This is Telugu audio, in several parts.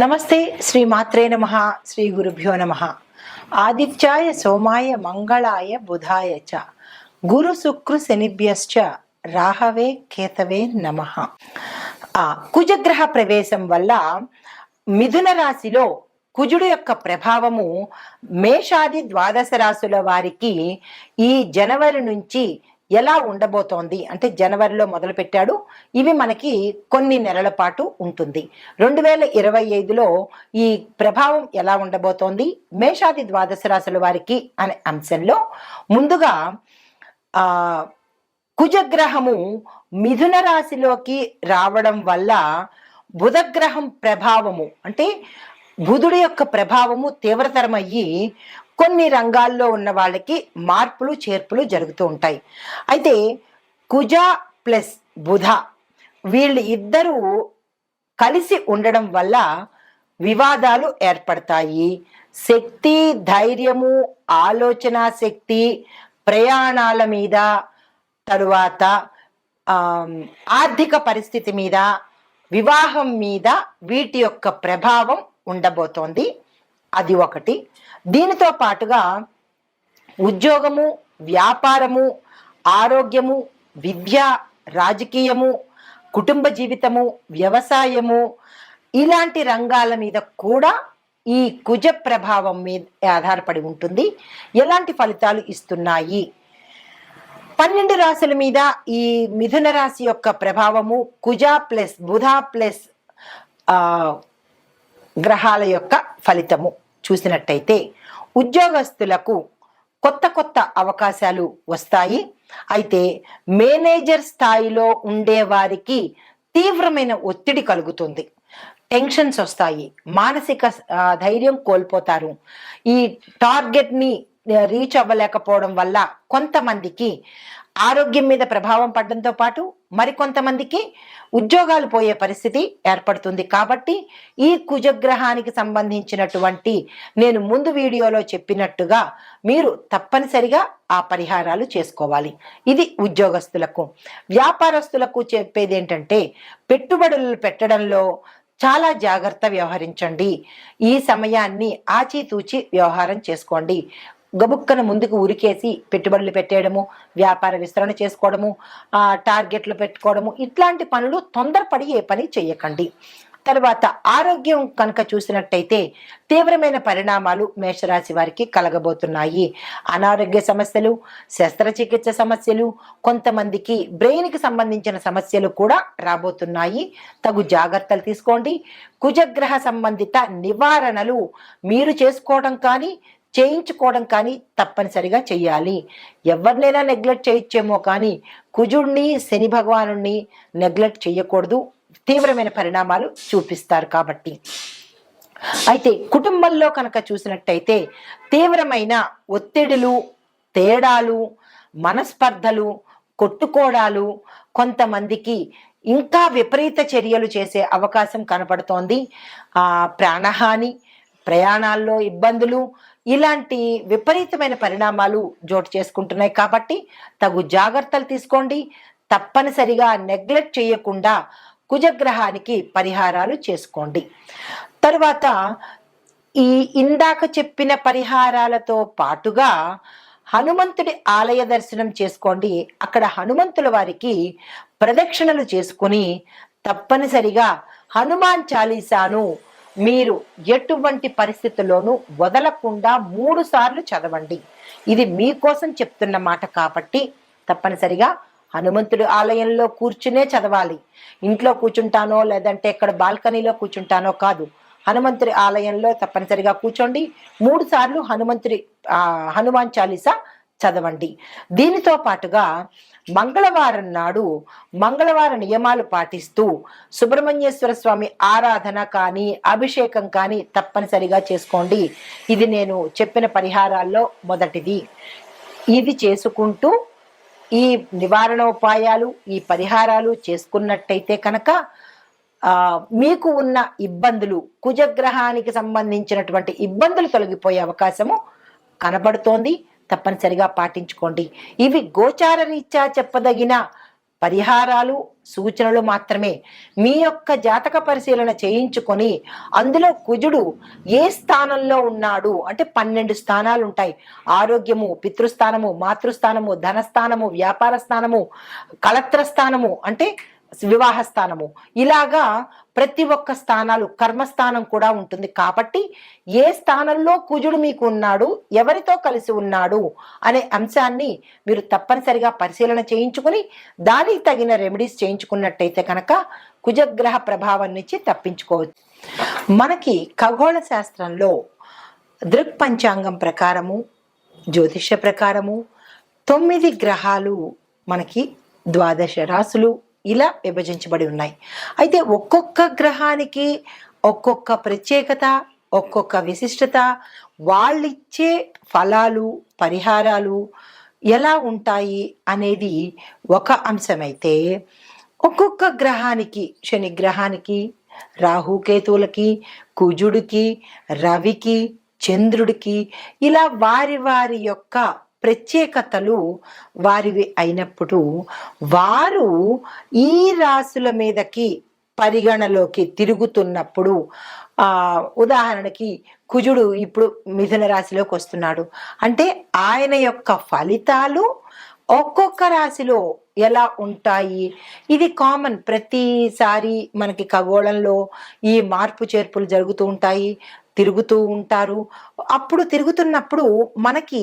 నమస్తే శ్రీ మాత్రే నమ శ్రీ గురుభ్యో నమ. ఆదిత్యాయ సోమాయ మంగళాయ బుధాయ చ. గురు శుక్రు శనిభ్యశ్చ. రాహవే కేతవే నమ. కుజగ్రహ ప్రవేశం వల్ల మిథున రాశిలో కుజుడు యొక్క ప్రభావము మేషాది ద్వాదశ రాశుల వారికి ఈ జనవరి నుంచి ఎలా ఉండబోతోంది? అంటే జనవరిలో మొదలుపెట్టాడు. ఇవి మనకి కొన్ని నెలల పాటు ఉంటుంది. రెండు వేల ఇరవై ఐదులో ఈ ప్రభావం ఎలా ఉండబోతోంది? మేషాది ద్వాదశ రాశుల వారికి అనే అంశంలో ముందుగా ఆ కుజగ్రహము మిథున రాశిలోకి రావడం వల్ల బుధగ్రహం ప్రభావము అంటే బుధుడి యొక్క ప్రభావము తీవ్రతరమయ్యి కొన్ని రంగాల్లో ఉన్న వాళ్ళకి మార్పులు చేర్పులు జరుగుతూ ఉంటాయి. అయితే కుజ ప్లస్ బుధ వీళ్ళు ఇద్దరూ కలిసి ఉండడం వల్ల వివాదాలు ఏర్పడతాయి. శక్తి ధైర్యము ఆలోచన శక్తి ప్రయాణాల మీద తరువాత ఆర్థిక పరిస్థితి మీద వివాహం మీద వీటి యొక్క ప్రభావం ఉండబోతోంది. అది ఒకటి. దీనితో పాటుగా ఉద్యోగము వ్యాపారము ఆరోగ్యము విద్య రాజకీయము కుటుంబ జీవితము వ్యవసాయము ఇలాంటి రంగాల మీద కూడా ఈ కుజ ప్రభావం మీద ఆధారపడి ఉంటుంది. ఎలాంటి ఫలితాలు ఇస్తున్నాయి? పన్నెండు రాశుల మీద ఈ మిథున రాశి యొక్క ప్రభావము కుజ ప్లస్ బుధ ప్లస్ గ్రహాల యొక్క ఫలితము. చూసినట్టయితే ఉద్యోగస్తులకు కొత్త కొత్త అవకాశాలు వస్తాయి. అయితే మేనేజర్ స్థాయిలో ఉండే వారికి తీవ్రమైన ఒత్తిడి కలుగుతుంది. టెన్షన్స్ వస్తాయి. మానసిక ధైర్యం కోల్పోతారు. ఈ టార్గెట్ని రీచ్ అవ్వలేకపోవడం వల్ల కొంతమందికి ఆరోగ్యం మీద ప్రభావం పడడంతో పాటు మరికొంతమందికి ఉద్యోగాలు పోయే పరిస్థితి ఏర్పడుతుంది. కాబట్టి ఈ కుజగ్రహానికి సంబంధించినటువంటి నేను ముందు వీడియోలో చెప్పినట్టుగా మీరు తప్పనిసరిగా ఆ పరిహారాలు చేసుకోవాలి. ఇది ఉద్యోగస్తులకు. వ్యాపారస్తులకు చెప్పేది ఏంటంటే పెట్టుబడులు పెట్టడంలో చాలా జాగ్రత్త వ్యవహరించండి. ఈ సమయాన్ని ఆచితూచి వ్యవహారం చేసుకోండి. గబుక్కన ముందుకు ఉరికేసి పెట్టుబడులు పెట్టేయడము వ్యాపార విస్తరణ చేసుకోవడము టార్గెట్లు పెట్టుకోవడము ఇట్లాంటి పనులు తొందరపడి ఏ పని చేయకండి తర్వాత ఆరోగ్యం కనుక చూసినట్టయితే తీవ్రమైన పరిణామాలు మేషరాశి వారికి కలగబోతున్నాయి. అనారోగ్య సమస్యలు శస్త్రచికిత్స సమస్యలు కొంతమందికి బ్రెయిన్కి సంబంధించిన సమస్యలు కూడా రాబోతున్నాయి. తగు జాగ్రత్తలు తీసుకోండి. కుజగ్రహ సంబంధిత నివారణలు మీరు చేసుకోవడం కానీ చేయించుకోవడం కానీ తప్పనిసరిగా చెయ్యాలి ఎవరినైనా నెగ్లెక్ట్ చేయొచ్చేమో కానీ కుజుడిని శని భగవానుణ్ణి నెగ్లెక్ట్ చేయకూడదు. తీవ్రమైన పరిణామాలు చూపిస్తారు కాబట్టి. అయితే కుటుంబంలో కనుక చూసినట్టయితే తీవ్రమైన ఒత్తిడులు తేడాలు మనస్పర్ధలు కొట్టుకోవడాలు కొంతమందికి ఇంకా విపరీత చర్యలు చేసే అవకాశం కనపడుతోంది. ఆ ప్రాణహాని ప్రయాణాల్లో ఇబ్బందులు ఇలాంటి విపరీతమైన పరిణామాలు జోటు చేసుకుంటున్నాయి కాబట్టి తగు జాగ్రత్తలు తీసుకోండి. తప్పనిసరిగా నెగ్లెక్ట్ చేయకుండా కుజగ్రహానికి పరిహారాలు చేసుకోండి. తరువాత ఈ ఇందాక చెప్పిన పరిహారాలతో పాటుగా హనుమంతుడి ఆలయ దర్శనం చేసుకోండి. అక్కడ హనుమంతుల వారికి ప్రదక్షిణలు చేసుకుని తప్పనిసరిగా హనుమాన్ చాలీసాను మీరు ఎటువంటి పరిస్థితుల్లోనూ వదలకుండా మూడు సార్లు చదవండి. ఇది మీకోసం చెప్తున్న మాట కాబట్టి తప్పనిసరిగా హనుమంతుడి ఆలయంలో కూర్చునే చదవాలి. ఇంట్లో కూర్చుంటానో లేదంటే ఇక్కడ బాల్కనీలో కూర్చుంటానో కాదు. హనుమంతుడి ఆలయంలో తప్పనిసరిగా కూర్చోండి. మూడు సార్లు హనుమంతుడి హనుమాన్ చాలీసా చదవండి. దీనితో పాటుగా మంగళవారం నాడు మంగళవార నియమాలు పాటిస్తూ సుబ్రహ్మణ్యేశ్వర స్వామి ఆరాధన కానీ అభిషేకం కానీ తప్పనిసరిగా చేసుకోండి. ఇది నేను చెప్పిన పరిహారాల్లో మొదటిది. ఇది చేసుకుంటూ ఈ నివారణ ఉపాయాలు ఈ పరిహారాలు చేసుకున్నట్టయితే కనుక మీకు ఉన్న ఇబ్బందులు కుజగ్రహానికి సంబంధించినటువంటి ఇబ్బందులు తొలగిపోయే అవకాశము కనబడుతోంది తప్పనిసరిగా పాటించుకోండి. ఇవి గోచార రీత్యా చెప్పదగిన పరిహారాలు సూచనలు మాత్రమే. మీ యొక్క జాతక పరిశీలన చేయించుకొని అందులో కుజుడు ఏ స్థానంలో ఉన్నాడు? అంటే పన్నెండు స్థానాలు ఉంటాయి ఆరోగ్యము పితృస్థానము మాతృస్థానము ధనస్థానము వ్యాపార స్థానము కళత్ర స్థానము అంటే వివాహ స్థానము ఇలాగా ప్రతి ఒక్క స్థానాలు కర్మస్థానం కూడా ఉంటుంది. కాబట్టి ఏ స్థానంలో కుజుడు మీకు ఉన్నాడు ఎవరితో కలిసి ఉన్నాడు అనే అంశాన్ని మీరు తప్పనిసరిగా పరిశీలన చేయించుకుని దానికి తగిన రెమెడీస్ చేయించుకున్నట్టయితే కనుక కుజగ్రహ ప్రభావం నుంచి తప్పించుకోవచ్చు. మనకి ఖగోళ శాస్త్రంలో దృక్ పంచాంగం ప్రకారము జ్యోతిష ప్రకారము తొమ్మిది గ్రహాలు మనకి ద్వాదశ రాసులు ఇలా విభజించబడి ఉన్నాయి. అయితే ఒక్కొక్క గ్రహానికి ఒక్కొక్క ప్రత్యేకత ఒక్కొక్క విశిష్టత వాళ్ళిచ్చే ఫలాలు పరిహారాలు ఎలా ఉంటాయి అనేది ఒక అంశమైతే ఒక్కొక్క గ్రహానికి శని గ్రహానికి రాహుకేతువులకి కుజుడికి రవికి చంద్రుడికి ఇలా వారి వారి యొక్క ప్రత్యేకతలు వారివి అయినప్పుడు వారు ఈ రాసుల మీదకి పరిగణలోకి తిరుగుతున్నప్పుడు ఉదాహరణకి కుజుడు ఇప్పుడు మిథున రాశిలోకి వస్తున్నాడు. అంటే ఆయన యొక్క ఫలితాలు ఒక్కొక్క రాశిలో ఎలా ఉంటాయి? ఇది కామన్. ప్రతిసారి మనకి ఖగోళంలో ఈ మార్పు చేర్పులు జరుగుతూ ఉంటాయి. తిరుగుతూ ఉంటారు. అప్పుడు తిరుగుతున్నప్పుడు మనకి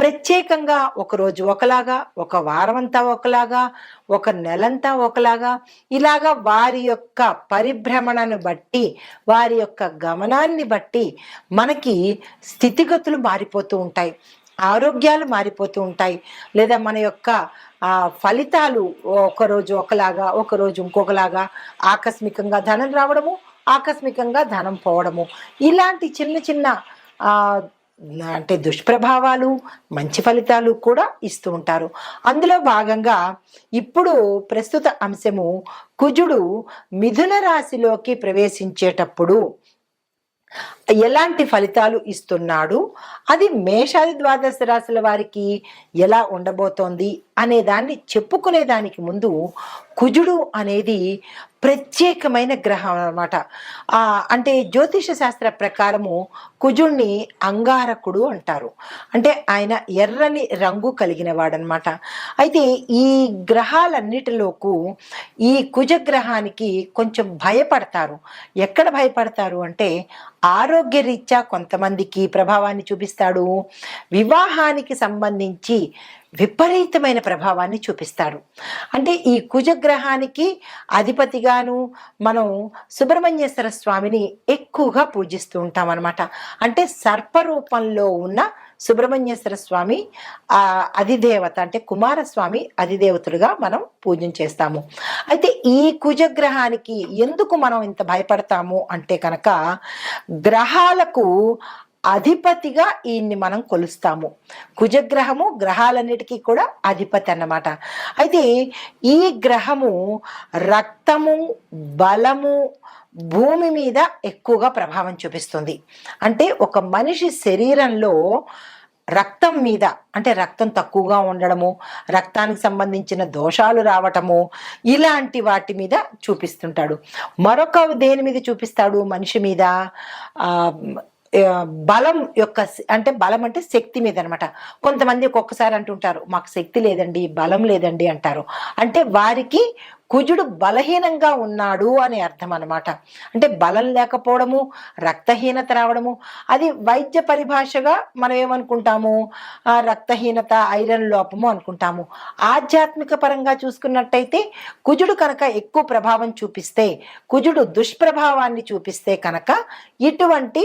ప్రత్యేకంగా ఒకరోజు ఒకలాగా ఒక వారం అంతా ఒకలాగా ఒక నెలంతా ఒకలాగా ఇలాగా వారి యొక్క పరిభ్రమణను బట్టి వారి యొక్క గమనాన్ని బట్టి మనకి స్థితిగతులు మారిపోతూ ఉంటాయి. ఆరోగ్యాలు మారిపోతూ ఉంటాయి. లేదా మన యొక్క ఫలితాలు ఒకరోజు ఒకలాగా ఒకరోజు ఇంకొకలాగా ఆకస్మికంగా ధనం రావడము ఆకస్మికంగా ధనం పోవడము. ఇలాంటి చిన్న చిన్న అంటే దుష్ప్రభావాలు మంచి ఫలితాలు కూడా ఇస్తూ ఉంటారు. అందులో భాగంగా ఇప్పుడు ప్రస్తుత అంశము కుజుడు మిథున రాశిలోకి ప్రవేశించేటప్పుడు ఎలాంటి ఫలితాలు ఇస్తున్నాడు? అది మేషాది ద్వాదశ రాశుల వారికి ఎలా ఉండబోతోంది అనే దాన్ని చెప్పుకునే దానికి ముందు కుజుడు అనేది ప్రత్యేకమైన గ్రహం అనమాట అంటే జ్యోతిష శాస్త్ర ప్రకారము కుజుణ్ణి అంగారకుడు అంటారు. అంటే ఆయన ఎర్రని రంగు కలిగిన వాడనమాట అయితే ఈ గ్రహాలన్నిటిలోకు ఈ కుజగ్రహానికి కొంచెం భయపడతారు. ఎక్కడ భయపడతారు అంటే ఆరోగ్యరీత్యా కొంతమందికి ప్రభావాన్ని చూపిస్తాడు. వివాహానికి సంబంధించి విపరీతమైన ప్రభావాన్ని చూపిస్తాడు. అంటే ఈ కుజగ్రహానికి అధిపతిగాను మనం సుబ్రహ్మణ్యేశ్వర స్వామిని ఎక్కువగా పూజిస్తూ ఉంటాం అనమాట అంటే సర్పరూపంలో ఉన్న సుబ్రహ్మణ్యేశ్వర స్వామి అధిదేవత అంటే కుమారస్వామి అధిదేవతలుగా మనం పూజన చేస్తాము. అయితే ఈ కుజగ్రహానికి ఎందుకు మనం ఇంత భయపడతాము అంటే కనుక గ్రహాలకు అధిపతిగా ఈయన్ని మనం కొలుస్తాము. కుజగ్రహము గ్రహాలన్నిటికీ కూడా అధిపతి అన్నమాట. అయితే ఈ గ్రహము రక్తము బలము భూమి మీద ఎక్కువగా ప్రభావం చూపిస్తుంది. అంటే ఒక మనిషి శరీరంలో రక్తం మీద అంటే రక్తం తక్కువగా ఉండడము రక్తానికి సంబంధించిన దోషాలు రావటము ఇలాంటి వాటి మీద చూపిస్తుంటాడు. మరొక దేని మీద చూపిస్తాడు? మనిషి మీద బలం యొక్క అంటే బలం అంటే శక్తి మీద అనమాట కొంతమంది ఒక్కొక్కసారి అంటుంటారు మాకు శక్తి లేదండి బలం లేదండి అంటారు. అంటే వారికి కుజుడు బలహీనంగా ఉన్నాడు అని అర్థం అనమాట అంటే బలం లేకపోవడము రక్తహీనత రావడము అది వైద్య పరిభాషగా మనం ఏమనుకుంటాము? రక్తహీనత ఐరన్ లోపము అనుకుంటాము. ఆధ్యాత్మిక పరంగా చూసుకున్నట్టయితే కుజుడు కనుక ఎక్కువ ప్రభావం చూపిస్తే కుజుడు దుష్ప్రభావాన్ని చూపిస్తే కనుక ఇటువంటి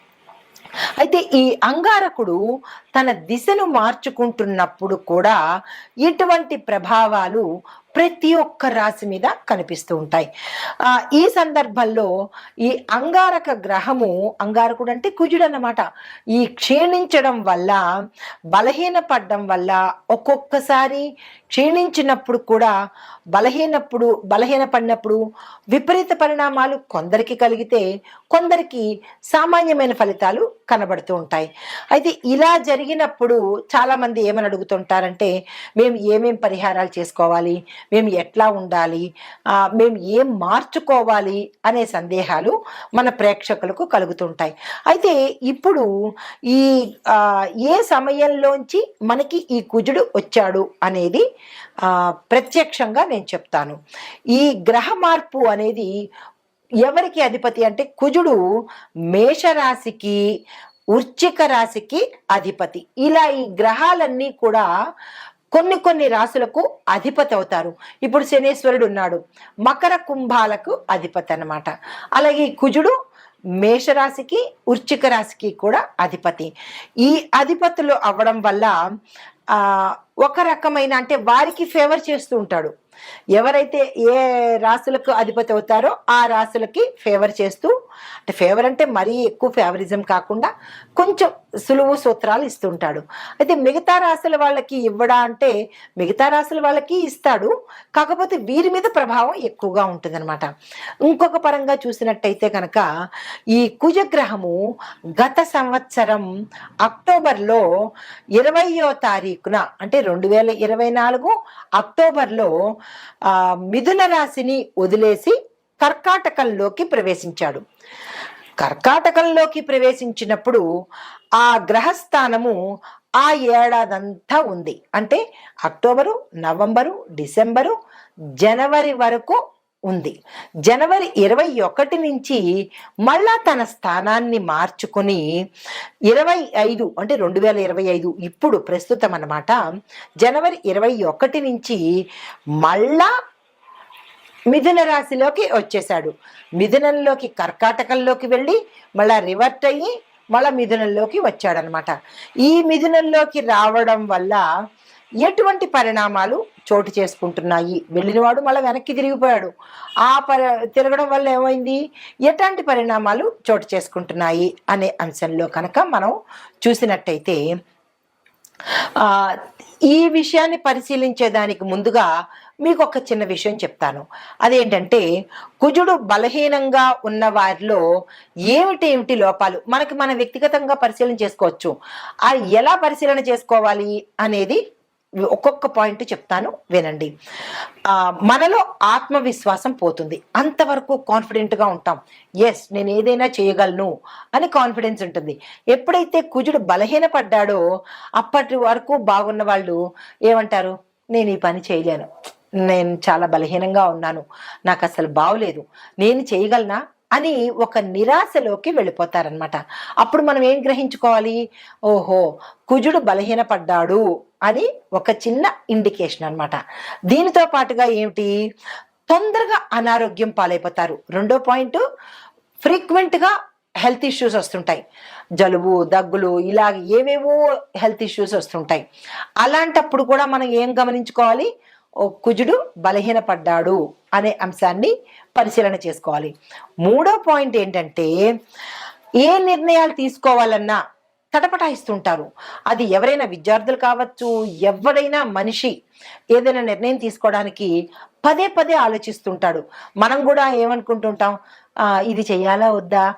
అయితే ఈ అంగారకుడు తన దిశను మార్చుకుంటున్నప్పుడు కూడా ఇటువంటి ప్రభావాలు ప్రతి ఒక్క రాశి మీద కనిపిస్తూ ఉంటాయి. ఈ సందర్భంలో ఈ అంగారక గ్రహము అంగారకుడు అంటే కుజుడు అన్నమాట. ఈ క్షీణించడం వల్ల బలహీనపడడం వల్ల ఒక్కొక్కసారి క్షీణించినప్పుడు కూడా బలహీనప్పుడు బలహీనపడినప్పుడు విపరీత పరిణామాలు కొందరికి కలిగితే కొందరికి సామాన్యమైన ఫలితాలు కనబడుతూ ఉంటాయి. అయితే ఇలా జరిగినప్పుడు చాలామంది ఏమని అడుగుతుంటారంటే మేము ఏమేం పరిహారాలు చేసుకోవాలి? మేము ఎట్లా ఉండాలి? మేము ఏం మార్చుకోవాలి అనే సందేహాలు మన ప్రేక్షకులకు కలుగుతుంటాయి. అయితే ఇప్పుడు ఈ ఏ సమయంలోంచి మనకి ఈ కుజుడు వచ్చాడు అనేది ప్రత్యక్షంగా నేను చెప్తాను. ఈ గ్రహ మార్పు అనేది ఎవరికి అధిపతి అంటే కుజుడు మేషరాశికి వృచ్చిక రాశికి అధిపతి. ఇలా ఈ గ్రహాలన్నీ కూడా కొన్ని కొన్ని రాశులకు అధిపతి అవుతారు. ఇప్పుడు శనేశ్వరుడు ఉన్నాడు. మకర కుంభాలకు అధిపతి అన్నమాట. అలాగే కుజుడు మేషరాశికి ఉర్చిక రాశికి కూడా అధిపతి. ఈ అధిపతులు అవ్వడం వల్ల ఒక రకమైన అంటే వారికి ఫేవర్ చేస్తూ ఉంటాడు. ఎవరైతే ఏ రాశులకు అధిపతి అవుతారో ఆ రాశులకి ఫేవర్ చేస్తూ అంటే ఫేవర్ అంటే మరీ ఎక్కువ ఫేవరిజం కాకుండా కొంచెం సులువు సూత్రాలు ఇస్తుంటాడు. అయితే మిగతా రాశుల వాళ్ళకి ఇవ్వడా అంటే మిగతా రాశుల వాళ్ళకి ఇస్తాడు. కాకపోతే వీరి మీద ప్రభావం ఎక్కువగా ఉంటుందన్నమాట. ఇంకొక పరంగా చూసినట్టయితే కనుక ఈ కుజగ్రహము గత సంవత్సరం అక్టోబర్లో ఇరవయో తారీఖున అంటే రెండు వేల ఇరవై నాలుగు అక్టోబర్లో మిథున రాశిని వదిలేసి కర్కాటకంలోకి ప్రవేశించాడు. కర్కాటకంలోకి ప్రవేశించినప్పుడు ఆ గ్రహస్థానము ఆ ఏడాదంతా ఉంది. అంటే అక్టోబరు నవంబరు డిసెంబరు జనవరి వరకు ఉంది. జనవరి ఇరవై ఒకటి నుంచి మళ్ళా తన స్థానాన్ని మార్చుకొని ఇరవై ఐదు అంటే రెండు వేల ఇరవై ఐదు ఇప్పుడు ప్రస్తుతం అనమాట జనవరి ఇరవై ఒకటి నుంచి మళ్ళా మిథున రాశిలోకి వచ్చేసాడు మిథునంలోకి కర్కాటకంలోకి వెళ్ళి మళ్ళా రివర్ట్ అయ్యి మళ్ళా మిథునంలోకి వచ్చాడనమాట ఈ మిథునంలోకి రావడం వల్ల ఎటువంటి పరిణామాలు చోటు చేసుకుంటున్నాయి? వెళ్ళినవాడు మళ్ళీ వెనక్కి తిరిగిపోయాడు. ఆ పరి తిరగడం వల్ల ఏమైంది? ఎట్లాంటి పరిణామాలు చోటు చేసుకుంటున్నాయి? అనే అంశంలో కనుక మనం చూసినట్టయితే ఈ విషయాన్ని పరిశీలించేదానికి ముందుగా మీకు ఒక చిన్న విషయం చెప్తాను. అదేంటంటే కుజుడు బలహీనంగా ఉన్న వారిలో ఏమిటి ఏమిటి లోపాలు? మనకి మన వ్యక్తిగతంగా పరిశీలన చేసుకోవచ్చు. అది ఎలా పరిశీలన చేసుకోవాలి అనేది ఒక్కొక్క పాయింట్ చెప్తాను వినండి. మనలో ఆత్మవిశ్వాసం పోతుంది. అంతవరకు కాన్ఫిడెంట్గా ఉంటాం. ఎస్ నేను ఏదైనా చేయగలను అని కాన్ఫిడెన్స్ ఉంటుంది. ఎప్పుడైతే కుజుడు బలహీనపడ్డాడో అప్పటి వరకు బాగున్న వాళ్ళు ఏమంటారు? నేను ఈ పని చేయలేను. నేను చాలా బలహీనంగా ఉన్నాను. నాకు అసలు బాగలేదు. నేను చేయగలనా? అని ఒక నిరాశలోకి వెళ్ళిపోతారనమాట అప్పుడు మనం ఏం గ్రహించుకోవాలి? ఓహో కుజుడు బలహీనపడ్డాడు అని ఒక చిన్న ఇండికేషన్ అనమాట దీనితో పాటుగా ఏమిటి? తొందరగా అనారోగ్యం పాలైపోతారు. రెండో పాయింట్ ఫ్రీక్వెంట్గా హెల్త్ ఇష్యూస్ వస్తుంటాయి. జలుబు దగ్గులు ఇలా ఏవేవో హెల్త్ ఇష్యూస్ వస్తుంటాయి. అలాంటప్పుడు కూడా మనం ఏం గమనించుకోవాలి? కుజుడు బలహీనపడ్డాడు అనే అంశాన్ని పరిశీలన చేసుకోవాలి. మూడో పాయింట్ ఏంటంటే ఏ నిర్ణయాలు తీసుకోవాలన్నా తటపటాయిస్తుంటారు. అది ఎవరైనా విద్యార్థులు కావచ్చు ఎవరైనా మనిషి ఏదైనా నిర్ణయం తీసుకోవడానికి పదే పదే ఆలోచిస్తుంటాడు. మనం కూడా ఏమనుకుంటుంటాం? ఇది చేయాలా వద్దా?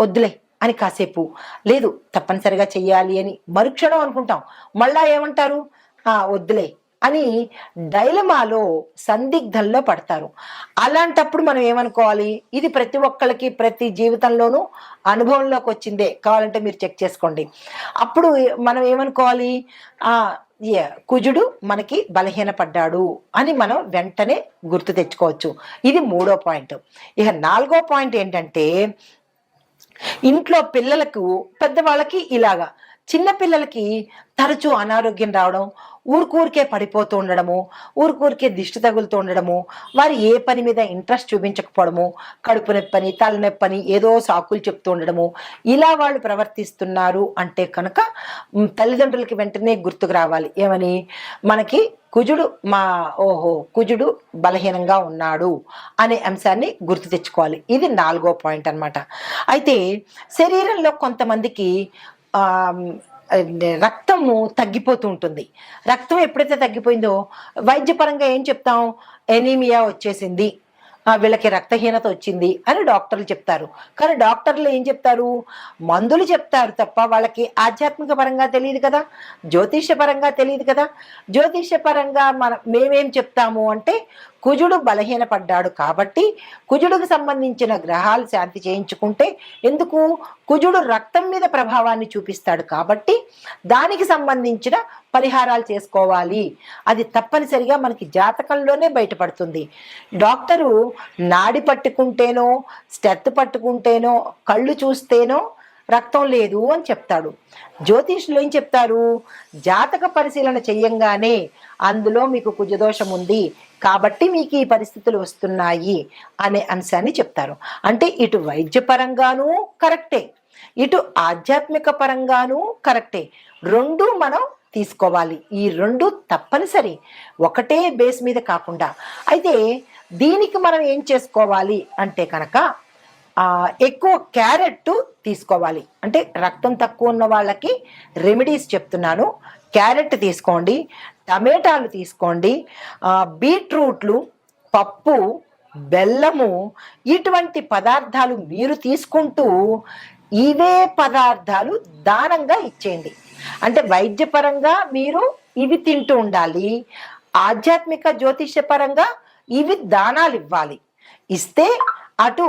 వద్దులే అని కాసేపు. లేదు తప్పనిసరిగా చెయ్యాలి అని మరుక్షణం అనుకుంటాం. మళ్ళా ఏమంటారు? వద్దులే అని డైలమాలో సందిగ్ధంలో పడతారు. అలాంటప్పుడు మనం ఏమనుకోవాలి? ఇది ప్రతి ఒక్కళ్ళకి ప్రతి జీవితంలోనూ అనుభవంలోకి వచ్చిందే కావాలంటే మీరు చెక్ చేసుకోండి. అప్పుడు మనం ఏమనుకోవాలి? ఆ కుజుడు మనకి బలహీనపడ్డాడు అని మనం వెంటనే గుర్తు తెచ్చుకోవచ్చు. ఇది మూడో పాయింట్. ఇక నాలుగో పాయింట్ ఏంటంటే ఇంట్లో పిల్లలకు పెద్దవాళ్ళకి ఇలాగా. చిన్నపిల్లలకి తరచూ అనారోగ్యం రావడం ఊరికూరికే పడిపోతూ ఉండడము ఊరికూరికే దిష్టి తగులుతూ ఉండడము వారు ఏ పని మీద ఇంట్రెస్ట్ చూపించకపోవడము కడుపు నొప్పని తలనొప్పని ఏదో సాకులు చెప్తూ ఉండడము ఇలా వాళ్ళు ప్రవర్తిస్తున్నారు అంటే కనుక తల్లిదండ్రులకి వెంటనే గుర్తుకు రావాలి. ఏమని? మనకి కుజుడు మా ఓహో కుజుడు బలహీనంగా ఉన్నాడు అనే అంశాన్ని గుర్తు తెచ్చుకోవాలి. ఇది నాలుగో పాయింట్ అన్నమాట. అయితే శరీరంలో కొంతమందికి రక్తము తగ్గిపోతూ ఉంటుంది రక్తం ఎప్పుడైతే తగ్గిపోయిందో వైద్యపరంగా ఏం చెప్తాం? ఎనీమియా వచ్చేసింది. ఆ, వీళ్ళకి రక్తహీనత వచ్చింది అని డాక్టర్లు చెప్తారు. కానీ డాక్టర్లు ఏం చెప్తారు? మందులు చెప్తారు తప్ప వాళ్ళకి ఆధ్యాత్మిక పరంగా తెలియదు కదా? జ్యోతిష పరంగా తెలియదు కదా? జ్యోతిష పరంగా మన మేమేం చెప్తాము అంటే కుజుడు బలహీనపడ్డాడు కాబట్టి కుజుడుకు సంబంధించిన గ్రహాలు శాంతి చేయించుకుంటే ఎందుకు? కుజుడు రక్తం మీద ప్రభావాన్ని చూపిస్తాడు కాబట్టి దానికి సంబంధించిన పరిహారాలు చేసుకోవాలి. అది తప్పనిసరిగా మనకి జాతకంలోనే బయటపడుతుంది. డాక్టరు నాడి పట్టుకుంటేనో స్టెత్ పట్టుకుంటేనో కళ్ళు చూస్తేనో రక్తం లేదు అని చెప్తాడు. జ్యోతిష్యులు ఏం చెప్తారు? జాతక పరిశీలన చెయ్యంగానే అందులో మీకు కుజదోషం ఉంది. కాబట్టి మీకు ఈ పరిస్థితులు వస్తున్నాయి అనే అంశాన్ని చెప్తారు. అంటే ఇటు వైద్యపరంగానూ కరెక్టే ఇటు ఆధ్యాత్మిక పరంగానూ కరెక్టే. రెండు మనం తీసుకోవాలి. ఈ రెండు తప్పనిసరి. ఒకటే బేస్ మీద కాకుండా. అయితే దీనికి మనం ఏం చేసుకోవాలి అంటే కనుక ఎక్కువ క్యారెట్ తీసుకోవాలి. అంటే రక్తం తక్కువ ఉన్న వాళ్ళకి రెమెడీస్ చెప్తున్నాను. క్యారెట్ తీసుకోండి టమాటాలు తీసుకోండి బీట్రూట్లు పప్పు బెల్లము ఇటువంటి పదార్థాలు మీరు తీసుకుంటూ ఇవే పదార్థాలు దానంగా ఇచ్చేయండి. అంటే వైద్యపరంగా మీరు ఇవి తింటూ ఉండాలి ఆధ్యాత్మిక జ్యోతిష్యపరంగా ఇవి దానాలు ఇవ్వాలి. ఇస్తే అటు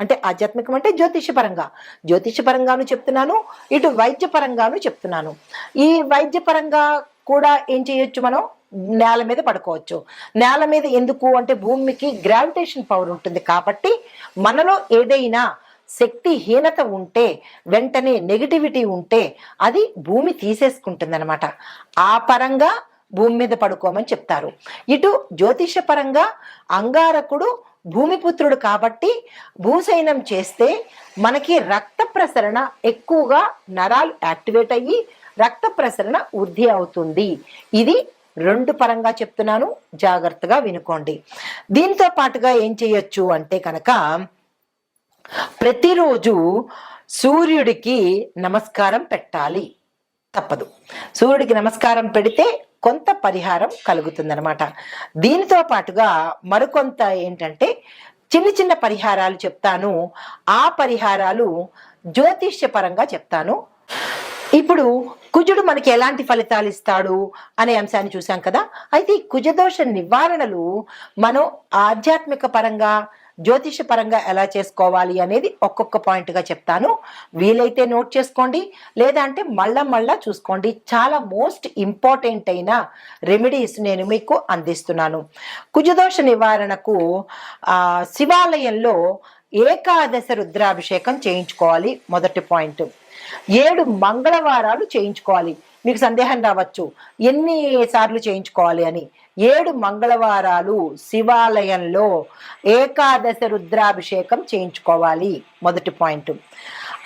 అంటే ఆధ్యాత్మికం అంటే జ్యోతిషపరంగా జ్యోతిషపరంగాను చెప్తున్నాను ఇటు వైద్యపరంగాను చెప్తున్నాను. ఈ వైద్యపరంగా కూడా ఏం చేయొచ్చు మనం? నేల మీద పడుకోవచ్చు. నేల మీద ఎందుకు? అంటే భూమికి గ్రావిటేషన్ పవర్ ఉంటుంది కాబట్టి మనలో ఏదైనా శక్తిహీనత ఉంటే వెంటనే నెగిటివిటీ ఉంటే అది భూమి తీసేసుకుంటుంది అనమాట ఆ పరంగా భూమి మీద పడుకోమని చెప్తారు. ఇటు జ్యోతిష పరంగా అంగారకుడు భూమిపుత్రుడు కాబట్టి భూశయనం చేస్తే మనకి రక్త ప్రసరణ ఎక్కువగా నరాలు యాక్టివేట్ అయ్యి రక్త ప్రసరణ వృద్ధి అవుతుంది. ఇది రెండు పరంగా చెప్తున్నాను. జాగ్రత్తగా వినుకోండి. దీంతో పాటుగా ఏం చేయొచ్చు అంటే కనుక ప్రతిరోజు సూర్యుడికి నమస్కారం పెట్టాలి. తప్పదు. సూర్యుడికి నమస్కారం పెడితే కొంత పరిహారం కలుగుతుందనమాట దీనితో పాటుగా మరికొంత ఏంటంటే చిన్న చిన్న పరిహారాలు చెప్తాను. ఆ పరిహారాలు జ్యోతిష్యపరంగా చెప్తాను. ఇప్పుడు కుజుడు మనకి ఎలాంటి ఫలితాలు ఇస్తాడు అనే అంశాన్ని చూసాం కదా? అయితే ఈ కుజదోష నివారణలు మనం ఆధ్యాత్మిక పరంగా జ్యోతిష పరంగా ఎలా చేసుకోవాలి అనేది ఒక్కొక్క పాయింట్గా చెప్తాను. వీలైతే నోట్ చేసుకోండి. లేదా అంటే మళ్ళా మళ్ళా చూసుకోండి. చాలా మోస్ట్ ఇంపార్టెంట్ అయిన రెమెడీస్ నేను మీకు అందిస్తున్నాను. కుజదోష నివారణకు శివాలయంలో ఏకాదశ రుద్రాభిషేకం చేయించుకోవాలి. మొదటి పాయింట్ ఏడు మంగళవారాలు చేయించుకోవాలి. మీకు సందేహం రావచ్చు. ఎన్ని సార్లు చేయించుకోవాలి అని. ఏడు మంగళవారాలు శివాలయంలో ఏకాదశ రుద్రాభిషేకం చేయించుకోవాలి. మొదటి పాయింట్.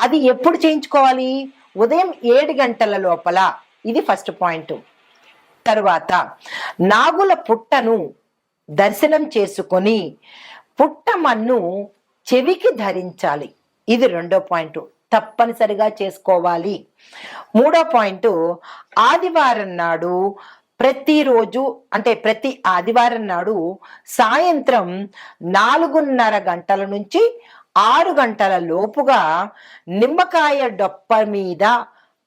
అది ఎప్పుడు చేయించుకోవాలి? ఉదయం ఏడు గంటల లోపల. ఇది ఫస్ట్ పాయింట్. తరువాత నాగుల పుట్టను దర్శనం చేసుకొని పుట్టమన్ను చెవికి ధరించాలి. ఇది రెండో పాయింట్. తప్పనిసరిగా చేసుకోవాలి. మూడో పాయింట్ ఆదివారం నాడు ప్రతిరోజు అంటే ప్రతి ఆదివారం నాడు సాయంత్రం నాలుగున్నర గంటల నుంచి ఆరు గంటల లోపుగా నిమ్మకాయ డొప్ప మీద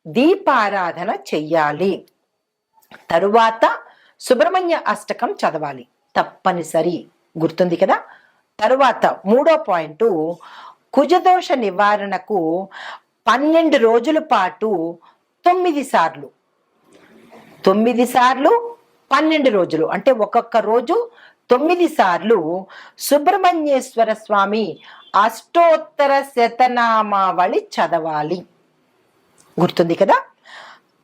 దీపారాధన చెయ్యాలి. తరువాత సుబ్రహ్మణ్య అష్టకం చదవాలి. తప్పనిసరి. గుర్తుంది కదా? తరువాత మూడో పాయింట్ కుజదోష నివారణకు పన్నెండు రోజుల పాటు తొమ్మిది సార్లు. తొమ్మిది సార్లు పన్నెండు రోజులు. అంటే ఒక్కొక్క రోజు తొమ్మిది సార్లు సుబ్రహ్మణ్యేశ్వర స్వామి అష్టోత్తర శతనామావళి చదవాలి. గుర్తుంది కదా?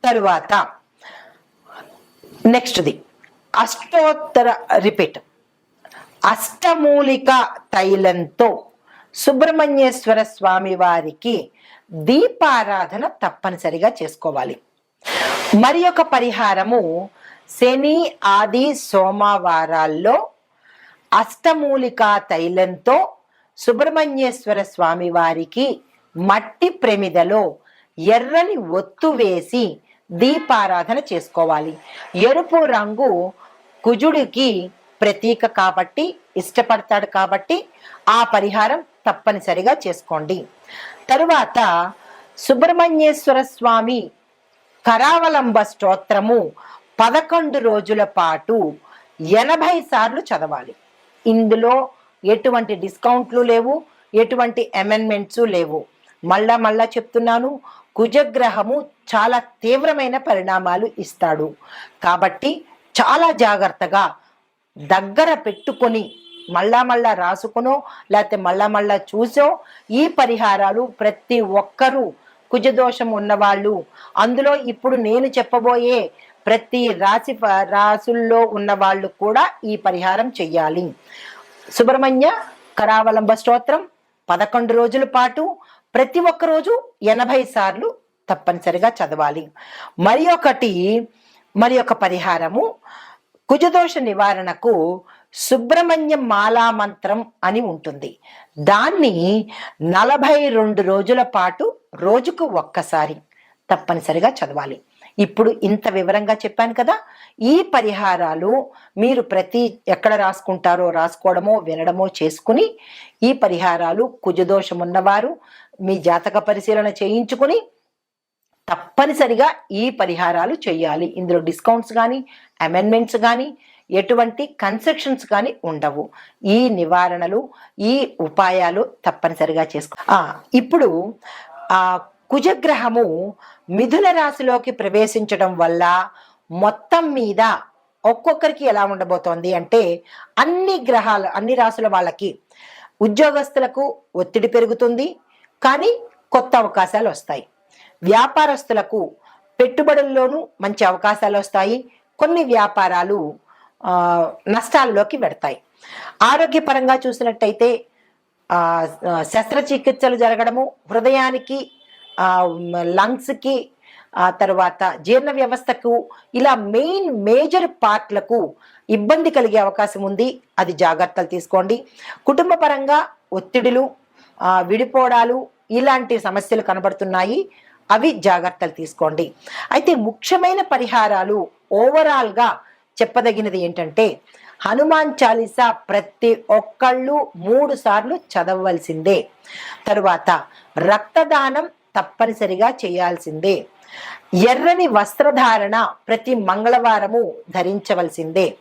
తరువాత నెక్స్ట్ది. అష్టోత్తర రిపీట్. అష్టమూలిక తైలంతో సుబ్రహ్మణ్యేశ్వర స్వామి వారికి దీపారాధన తప్పనిసరిగా చేసుకోవాలి. మరి ఒక పరిహారము శని ఆది సోమవారాల్లో అష్టమూలికా తైలంతో సుబ్రహ్మణ్యేశ్వర స్వామి వారికి మట్టి ప్రమిదలో ఎర్రని ఒత్తు వేసి దీపారాధన చేసుకోవాలి. ఎరుపు రంగు కుజుడికి ప్రతీక కాబట్టి ఇష్టపడతాడు కాబట్టి ఆ పరిహారం తప్పనిసరిగా చేసుకోండి. తరువాత సుబ్రహ్మణ్యేశ్వర స్వామి కరావలంబ స్తోత్రము పదకొండు రోజుల పాటు ఎనభై సార్లు చదవాలి. ఇందులో ఎటువంటి డిస్కౌంట్లు లేవు ఎటువంటి అమెండ్మెంట్స్ లేవు. మళ్ళా మళ్ళా చెప్తున్నాను కుజగ్రహము చాలా తీవ్రమైన పరిణామాలు ఇస్తాడు. కాబట్టి చాలా జాగ్రత్తగా దగ్గర పెట్టుకొని మళ్ళా మళ్ళా రాసుకునో లేకపోతే మళ్ళా మళ్ళా చూసో ఈ పరిహారాలు ప్రతి ఒక్కరూ కుజదోషం ఉన్నవాళ్ళు. అందులో ఇప్పుడు నేను చెప్పబోయే ప్రతి రాశి రాసుల్లో ఉన్న వాళ్ళు కూడా ఈ పరిహారం చెయ్యాలి. సుబ్రహ్మణ్య కరావలంబ స్తోత్రం పదకొండు రోజుల పాటు ప్రతి ఒక్క రోజు ఎనభై సార్లు తప్పనిసరిగా చదవాలి. మరి ఒకటి మరి ఒక పరిహారము. కుజదోష నివారణకు సుబ్రహ్మణ్యం మాలా మంత్రం అని ఉంటుంది. దాన్ని నలభై రెండు రోజుల పాటు రోజుకు ఒక్కసారి తప్పనిసరిగా చదవాలి. ఇప్పుడు ఇంత వివరంగా చెప్పాను కదా ఈ పరిహారాలు మీరు ప్రతి ఎక్కడ రాసుకుంటారో రాసుకోవడమో వినడమో చేసుకుని ఈ పరిహారాలు కుజదోషం ఉన్నవారు మీ జాతక పరిశీలన చేయించుకుని తప్పనిసరిగా ఈ పరిహారాలు చేయాలి. ఇందులో డిస్కౌంట్స్ కానీ అమెండ్మెంట్స్ కానీ ఎటువంటి కన్సెషన్స్ కానీ ఉండవు. ఈ నివారణలు ఈ ఉపాయాలు తప్పనిసరిగా చేసుకో ఇప్పుడు ఆ కుజగ్రహము మిథున రాశిలోకి ప్రవేశించడం వల్ల మొత్తం మీద ఒక్కొక్కరికి ఎలా ఉండబోతోంది అంటే అన్ని గ్రహాలు అన్ని రాసుల వాళ్ళకి ఉద్యోగస్తులకు ఒత్తిడి పెరుగుతుంది కానీ కొత్త అవకాశాలు వస్తాయి. వ్యాపారస్తులకు పెట్టుబడుల్లోనూ మంచి అవకాశాలు వస్తాయి. కొన్ని వ్యాపారాలు నష్టాల్లోకి పెడతాయి. ఆరోగ్యపరంగా చూసినట్టయితే శస్త్రచికిత్సలు జరగడము హృదయానికి లంగ్స్కి ఆ తర్వాత జీర్ణ వ్యవస్థకు ఇలా మెయిన్ మేజర్ పార్ట్లకు ఇబ్బంది కలిగే అవకాశం ఉంది. అది జాగ్రత్తలు తీసుకోండి. కుటుంబ పరంగా ఒత్తిడులు విడిపోవడాలు ఇలాంటి సమస్యలు కనబడుతున్నాయి. అవి జాగ్రత్తలు తీసుకోండి. అయితే ముఖ్యమైన పరిహారాలు ఓవరాల్గా చెప్పదగినది ఏంటంటే హనుమాన్ చాలీసా ప్రతి ఒక్కళ్ళు మూడు సార్లు చదవవలసిందే. తరువాత రక్తదానం తప్పనిసరిగా చేయాల్సిందే. ఎర్రని వస్త్రధారణ ప్రతి మంగళవారము ధరించవలసిందే.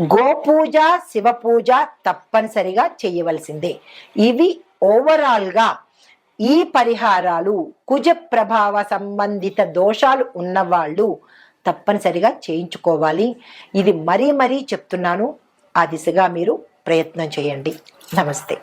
గోపూజ శివపూజ తప్పనిసరిగా చేయవలసిందే. ఇవి ఓవరాల్గా ఈ పరిహారాలు కుజ ప్రభావ సంబంధిత దోషాలు ఉన్నవాళ్ళు తప్పనిసరిగా చేయించుకోవాలి. ఇది మరీ మరీ చెప్తున్నాను. ఆ దిశగా మీరు ప్రయత్నం చేయండి. నమస్తే.